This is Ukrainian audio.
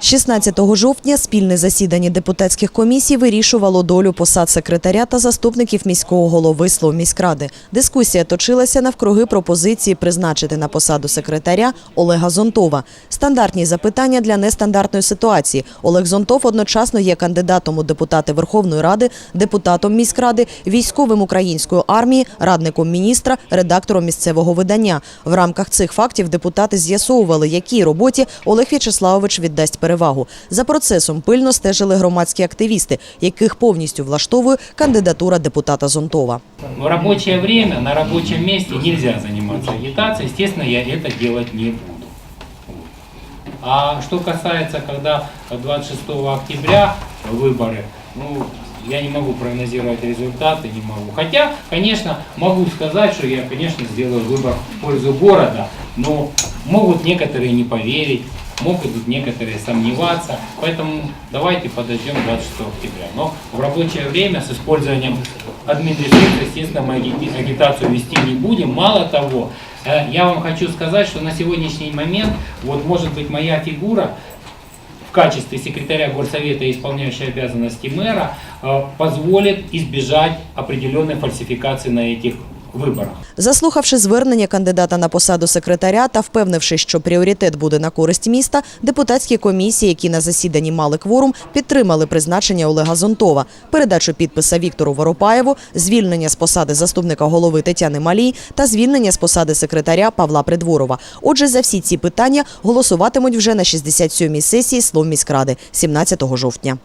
16 жовтня спільне засідання депутатських комісій вирішувало долю посад секретаря та заступників міського голови Словміськради. Дискусія точилася навкруги пропозиції призначити на посаду секретаря Олега Зонтова. Стандартні запитання для нестандартної ситуації. Олег Зонтов одночасно є кандидатом у депутати Верховної Ради, депутатом міськради, військовим української армії, радником міністра, редактором місцевого видання. В рамках цих фактів депутати з'ясовували, якій роботі Олег В'ячеславович віддасть перевагу. За процесом пильно стежили громадські активісти, яких повністю влаштовує кандидатура депутата Зонтова. В рабочее время, на рабочем месте нельзя заниматься агитацией. Естественно, я это делать не буду. Вот. А что касается, когда 26 октября выборы, ну, я не могу прогнозировать результаты, не могу. Хотя, конечно, могу сказать, что я, конечно, сделаю выбор в пользу города, но могут некоторые не поверить, могут некоторые сомневаться. Поэтому давайте подождем 26 октября. Но в рабочее время с использованием админресурса, естественно, мы аги- агитацию вести не будем. Мало того, э, я вам хочу сказать, что на сегодняшний момент, вот может быть моя фигура в качестве секретаря горсовета, исполняющей обязанности мэра, э, позволит избежать определенной фальсификации на этих выборах. Заслухавши звернення кандидата на посаду секретаря та впевнившись, що пріоритет буде на користь міста, депутатські комісії, які на засіданні мали кворум, підтримали призначення Олега Зонтова, передачу підписа Віктору Воропаєву, звільнення з посади заступника голови Тетяни Малій та звільнення з посади секретаря Павла Придворова. Отже, за всі ці питання голосуватимуть вже на 67-й сесії Словміськради 17 жовтня.